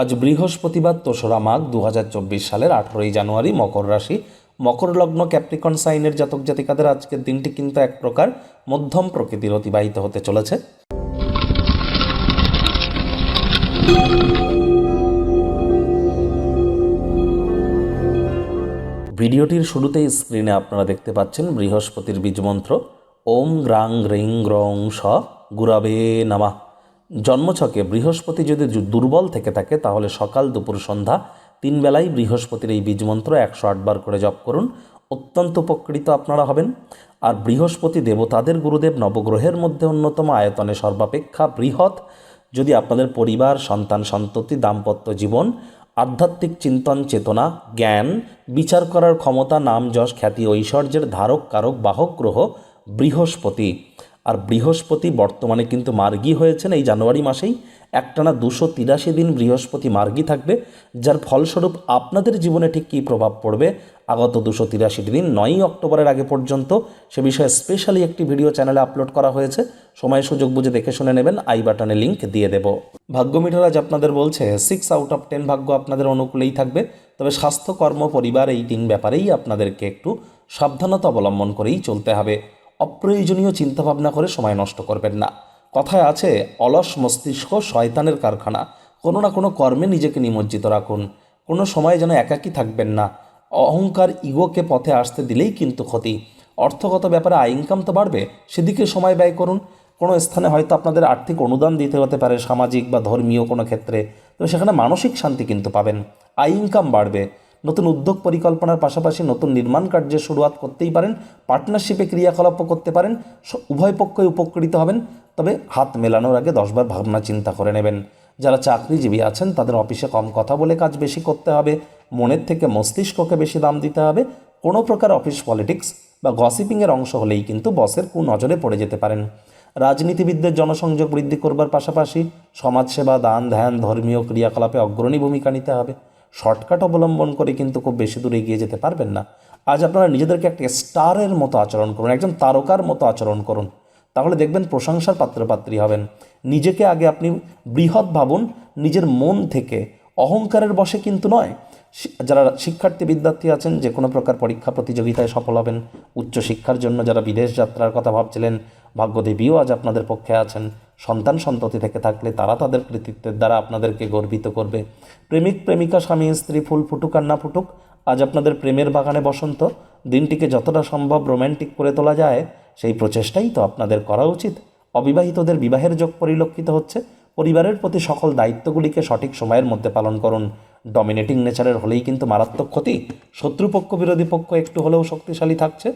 আজ বৃহস্পতিবার তোসরা মাঘ দু হাজার চব্বিশ সালের আঠেরোই জানুয়ারি মকর রাশি। মকর লগ্ন ক্যাপ্রিকন সাইনের জাতক জাতিকাদের আজকের দিনটি কিন্তু এক প্রকার মধ্যম প্রকৃতির অতিবাহিত হতে চলেছে। ভিডিওটির শুরুতেই স্ক্রিনে আপনারা দেখতে পাচ্ছেন বৃহস্পতির বীজমন্ত্র। ওম গ্রাং গ্রিং গ্রং স গুরাবে নামা। জন্মছকে বৃহস্পতি যদি দুর্বল থেকে থাকে, তাহলে সকাল দুপুর সন্ধ্যা তিন বেলায় বৃহস্পতির এই বীজমন্ত্র একশো আটবার করে জপ করুন। অত্যন্ত উপকৃত আপনারা হবেন। আর বৃহস্পতি দেবতাদের গুরুদেব নবগ্রহের মধ্যে অন্যতম আয়তনে সর্বাপেক্ষা বৃহৎ। যদি আপনাদের পরিবার, সন্তান, সন্ততি, দাম্পত্য জীবন, আধ্যাত্মিক চিন্তন, চেতনা, জ্ঞান, বিচার করার ক্ষমতা, নাম, যশ, খ্যাতি, ঐশ্বর্যের ধারক, কারক, বাহক, গ্রহ বৃহস্পতি। আর বৃহস্পতি বর্তমানে কিন্তু মার্গী হয়েছেন এই জানুয়ারি মাসেই। একটানা দুশো তিরাশি দিন বৃহস্পতি মার্গী থাকবে, যার ফলস্বরূপ আপনাদের জীবনে ঠিক কী প্রভাব পড়বে? আগত দুশো তিরাশি দিন নয়ই অক্টোবরের আগে পর্যন্ত সে বিষয়ে স্পেশালি একটি ভিডিও চ্যানেলে আপলোড করা হয়েছে। সময় সুযোগ বুঝে দেখে শুনে নেবেন, আই বাটনে লিঙ্ক দিয়ে দেব। ভাগ্য মিটার আজ আপনাদের বলছে সিক্স আউট অফ টেন ভাগ্য আপনাদের অনুকূলেই থাকবে, তবে স্বাস্থ্য, কর্ম, পরিবার এই তিন ব্যাপারেই আপনাদেরকে একটু সাবধানতা অবলম্বন করেই চলতে হবে। অপ্রয়োজনীয় চিন্তাভাবনা করে সময় নষ্ট করবেন না। কথায় আছে, অলস মস্তিষ্ক শয়তানের কারখানা। কোনো না কোনো কর্মে নিজেকে নিমজ্জিত রাখুন। কোনো সময় যেন একাকী থাকবেন না। অহংকার ইগোকে পথে আসতে দিলেই কিন্তু ক্ষতি। অর্থগত ব্যাপারে আয় ইনকাম তো বাড়বে, সেদিকে সময় ব্যয় করুন। কোনো স্থানে হয়তো আপনাদের আর্থিক অনুদান দিতে হতে পারে, সামাজিক বা ধর্মীয় কোনো ক্ষেত্রে। তো সেখানে মানসিক শান্তি কিন্তু পাবেন। আয় ইনকাম বাড়বে। নতুন উদ্যোগ পরিকল্পনার পাশাপাশি নতুন নির্মাণ কার্যের শুরুয়াত করতেই পারেন পার্টনারশিপে ক্রিয়াকলাপও করতে পারেন উভয় পক্ষই উপকৃত হবেন, তবে হাত মেলানোর আগে দশবার ভাবনা চিন্তা করে নেবেন। যারা চাকরিজীবী আছেন, তাদের অফিসে কম কথা বলে কাজ বেশি করতে হবে, মনের থেকে মস্তিষ্ককে বেশি দাম দিতে হবে। কোনো প্রকার অফিস পলিটিক্স বা গসিপিংয়ের অংশ হলেই কিন্তু বসের কুনজরে পড়ে যেতে পারেন। রাজনীতিবিদদের জনসংযোগ বৃদ্ধি করবার পাশাপাশি সমাজসেবা দান ধ্যান ধর্মীয় ক্রিয়াকলাপে অগ্রণী ভূমিকা নিতে হবে। শর্টকাট অবলম্বন করে কিন্তু খুব বেশি দূরে এগিয়ে যেতে পারবেন না। আজ আপনারা নিজেদেরকে একটা স্টারের মতো আচরণ করুন, একজন তারকার মতো আচরণ করুন। তাহলে দেখবেন প্রশংসার পাত্রপাত্রী হবেন। নিজেকে আগে আপনি বৃহৎ ভাবুন, নিজের মন থেকে। অহংকারের বশে কিন্তু নয়। যারা শিক্ষার্থী, বিদ্যার্থী আছেন, যে কোনো প্রকার পরীক্ষা প্রতিযোগিতায় সফল হবেন। উচ্চশিক্ষার জন্য যারা বিদেশ যাত্রার কথা ভাবছিলেন, ভাগ্যদেবীও আজ আপনাদের পক্ষে আছেন। সন্তান সন্ততি থেকে থাকলে তারা তাদের কৃতিত্বের দ্বারা আপনাদেরকে গর্বিত করবে। প্রেমিক, প্রেমিকা, স্বামী, স্ত্রী, ফুল ফুটুক আর না ফুটুক, আজ আপনাদের প্রেমের বাগানে বসন্ত। দিনটিকে যতটা সম্ভব রোম্যান্টিক করে তোলা যায়, সেই প্রচেষ্টাই তো আপনাদের করা উচিত। অবিবাহিতদের বিবাহের যোগ পরিলক্ষিত হচ্ছে। পরিবারের প্রতি সকল দায়িত্বগুলিকে সঠিক সময়ের মধ্যে পালন করুন। ডমিনেটিং নেচারের হলেই কিন্তু মারাত্মক ক্ষতি। শত্রুপক্ষ, বিরোধী পক্ষ একটু হলেও শক্তিশালী থাকছে।